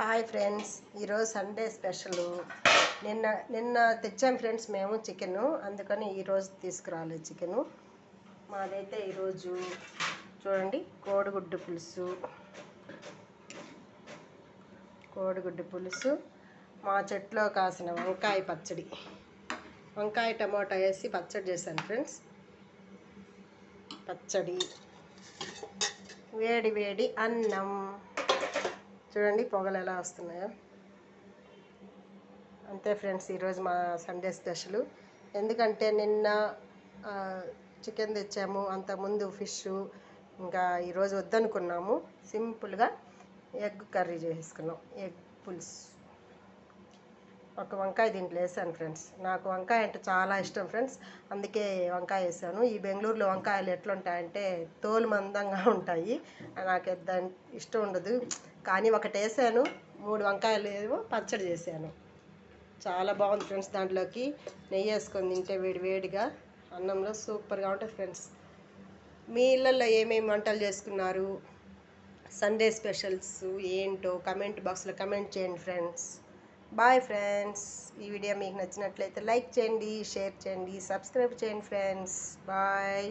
Hi friends ఈరోజు Sunday special. నిన్న నిన్న తెచ్చాం ఫ్రెండ్స్ మేము చికెను అందుకని ఈరోజు తీసుకురాలేదు చికెను. మాదైతే ఈరోజు చూడండి కోడిగుడ్డు పులుసు. కోడిగుడ్డు పులుసు మా చెట్లో కాసిన వంకాయ పచ్చడి. వంకాయ టమాటా వేసి పచ్చడి చేశాను ఫ్రెండ్స్. పచ్చడి. వేడి వేడి అన్నం. చూడండి పొగలు ఎలా వస్తున్నాయో. అంతే ఫ్రెండ్స్ ఈరోజు మా సండే స్పెషల్. ఎందుకంటే నిన్న చికెన్ తెచ్చాము అంతకుముందు ఫిష్ ఇంకా ఈరోజు వద్దనుకున్నాము. సింపుల్గా ఎగ్ కర్రీ చేసుకున్నాం ఎగ్ పులుసు. ఒక వంకాయ దీంట్లో వేసాను ఫ్రెండ్స్. నాకు వంకాయ అంటే చాలా ఇష్టం ఫ్రెండ్స్. అందుకే వంకాయ వేసాను. ఈ బెంగళూరులో వంకాయలు ఎట్లుంటాయంటే తోలు మందంగా ఉంటాయి. నాకు దాని ఇష్టం ఉండదు. కానీ ఒకటి వేసాను. మూడు వంకాయలు ఏవో పచ్చడి చేశాను. చాలా బాగుంది ఫ్రెండ్స్ దాంట్లోకి. నెయ్యి వేసుకొని తింటే వేడి వేడిగా అన్నంలో సూపర్గా ఉంటుంది ఫ్రెండ్స్. మీ ఇళ్ళల్లో ఏమేమి వంటలు చేసుకున్నారు? సండే స్పెషల్స్ ఏంటో కమెంట్ బాక్స్లో కమెంట్ చేయండి ఫ్రెండ్స్. బాయ్ ఫ్రెండ్స్ ఈ వీడియో మీకు నచ్చినట్లయితే లైక్ చేయండి షేర్ చేయండి సబ్స్క్రైబ్ చేయండి ఫ్రెండ్స్ బాయ్